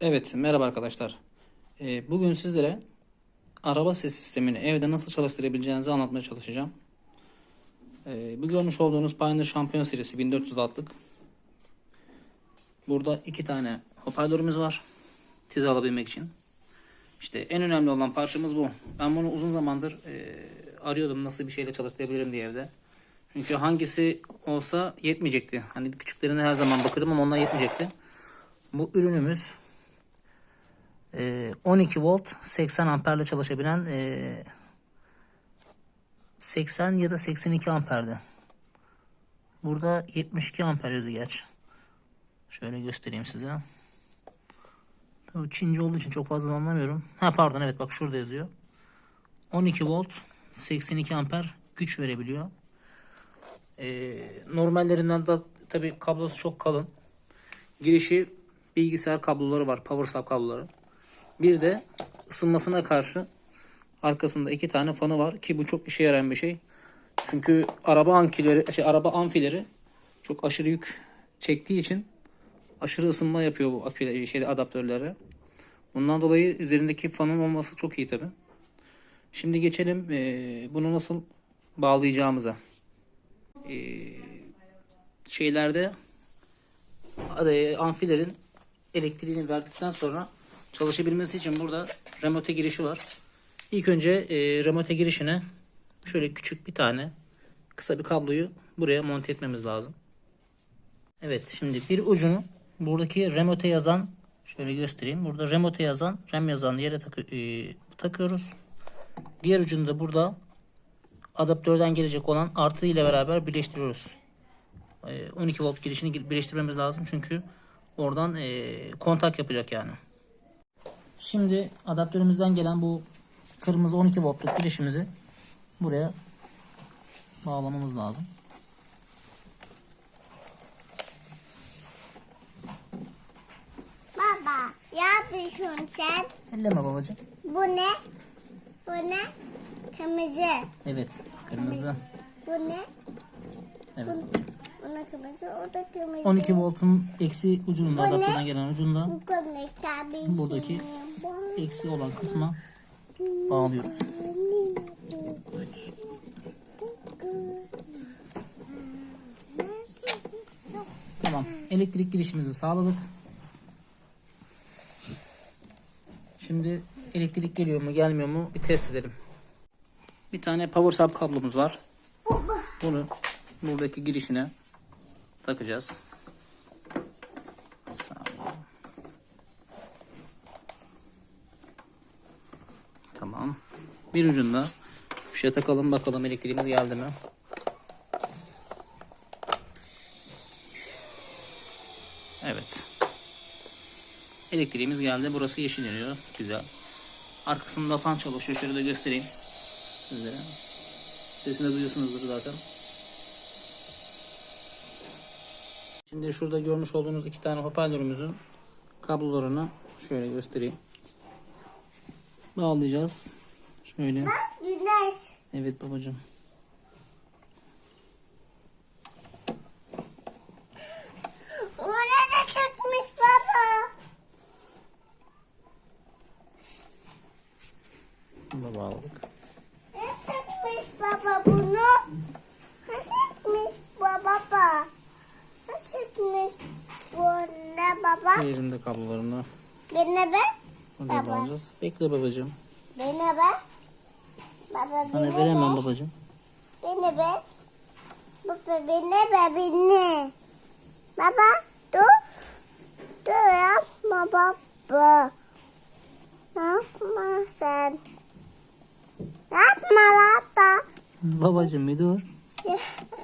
Evet, merhaba arkadaşlar. Ee, bugün sizlere araba ses sistemini evde nasıl çalıştırabileceğinizi anlatmaya çalışacağım. Ee, bu görmüş olduğunuz Pioneer Şampiyon serisi 1400 wattlık. Burada iki tane hoparlörümüz var. Tiz alabilmek için. İşte en önemli olan parçamız bu. Ben bunu uzun zamandır e, arıyordum nasıl bir şeyle çalıştırabilirim diye evde. Çünkü hangisi olsa yetmeyecekti. Hani küçüklerine her zaman bakırdım ama onlar yetmeyecekti. Bu ürünümüz 12 volt 80 amperle çalışabilen ee, 80 ya da 82 amperdi. Burada 72 amper yazıyor gerçi. Şöyle göstereyim size. Tabii Çince olduğu için çok fazla anlamıyorum. Ha pardon evet bak şurada yazıyor. 12 volt 82 amper güç verebiliyor. Ee, normallerinden de tabii kablosu çok kalın. Girişi bilgisayar kabloları var. Power sub kabloları. Bir de ısınmasına karşı arkasında iki tane fanı var ki bu çok işe yarayan bir şey. Çünkü araba ankileri, şey araba amfileri çok aşırı yük çektiği için aşırı ısınma yapıyor bu aküler, şeyde adaptörlere. Bundan dolayı üzerindeki fanın olması çok iyi tabi. Şimdi geçelim eee, bunu nasıl bağlayacağımıza. Eee, şeylerde e, amfilerin elektriğini verdikten sonra çalışabilmesi için burada remote girişi var. İlk önce e, remote girişine şöyle küçük bir tane kısa bir kabloyu buraya monte etmemiz lazım. Evet şimdi bir ucunu buradaki remote yazan şöyle göstereyim. Burada remote yazan RAM yazan yere takı- e, takıyoruz. Diğer ucunu da burada adaptörden gelecek olan artı ile beraber birleştiriyoruz. E, 12 volt girişini birleştirmemiz lazım çünkü oradan e, kontak yapacak yani. Şimdi adaptörümüzden gelen bu kırmızı 12 voltluk girişimizi buraya bağlamamız lazım. Baba, ne yapıyorsun sen? Elleme babacığım. Bu ne? Bu ne? Kırmızı. Evet, kırmızı. Bu ne? Evet. Bu ne kırmızı, o da kırmızı. 12 voltun eksi ucunda adaptörden gelen ucunda Bu tabii. Buradaki eksi olan kısma bağlıyoruz. Tamam. Elektrik girişimizi sağladık. Şimdi elektrik geliyor mu gelmiyor mu bir test edelim. Bir tane power sub kablomuz var. Bunu buradaki girişine takacağız. Tamam. Bir ucunda şey takalım bakalım elektriğimiz geldi mi? Evet. Elektriğimiz geldi. Burası yeşil yanıyor. Güzel. Arkasında fan çalışıyor. Şöyle de göstereyim sizlere. Sesini duyuyorsunuzdur zaten. Şimdi şurada görmüş olduğunuz iki tane hoparlörümüzün kablolarını şöyle göstereyim. Bağlayacağız. Şöyle. Güneş. Evet babacığım. Oraya da çıkmış baba. Bunu da bağladık. Ne çıkmış baba bunu? Ne çıkmış baba? Ne çıkmış bu baba? Diğerinde kablolarını Beni be? oraya Baba. bağlayacağız. Bekle babacığım. Beni be? Baba Sana beni veremem be? babacığım. Beni be. Baba beni be beni. Baba dur. Dur yapma baba. Yapma sen. Yapma baba. Babacığım bir dur. Yapma.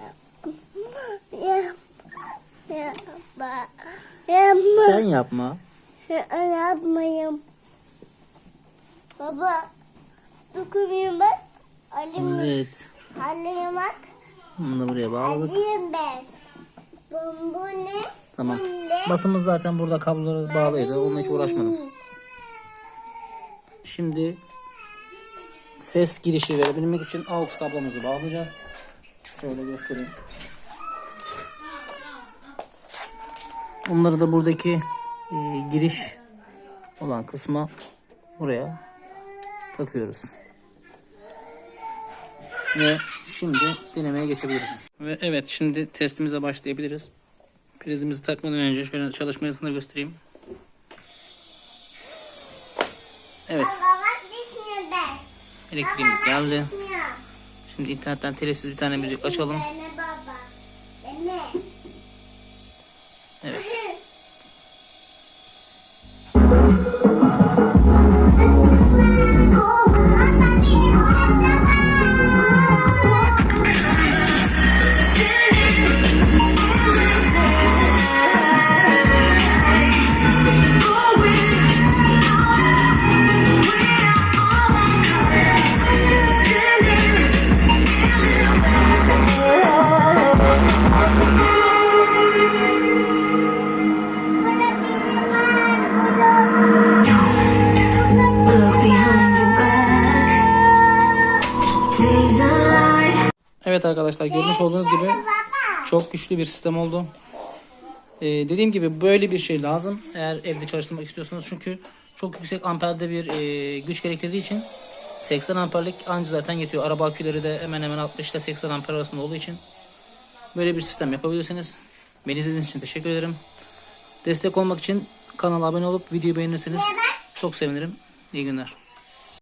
Yapma. Yapma. Sen yapma. Yapmayayım. Baba. Dokunayım bak. Alayım. Evet. Alayım bak. Bunu da buraya bağladık. Alayım ben. Bu, bu ne? Tamam. Bu ne? Basımız zaten burada kabloları bağlıydı. Onunla hiç uğraşmadım. Şimdi ses girişi verebilmek için AUX kablomuzu bağlayacağız. Şöyle göstereyim. Onları da buradaki e, giriş olan kısma buraya takıyoruz. Ve şimdi denemeye geçebiliriz. Ve evet şimdi testimize başlayabiliriz. Prizimizi takmadan önce şöyle çalışma hızını göstereyim. Evet elektriğimiz geldi. Şimdi internetten telesiz bir tane müzik açalım. Evet. Evet arkadaşlar görmüş olduğunuz gibi çok güçlü bir sistem oldu. Ee, dediğim gibi böyle bir şey lazım eğer evde çalıştırmak istiyorsanız çünkü çok yüksek amperde bir e, güç gerektirdiği için 80 amperlik anca zaten yetiyor. Araba aküleri de hemen hemen 60 ile 80 amper arasında olduğu için böyle bir sistem yapabilirsiniz. Beni izlediğiniz için teşekkür ederim. Destek olmak için kanala abone olup videoyu beğenirseniz çok sevinirim. İyi günler.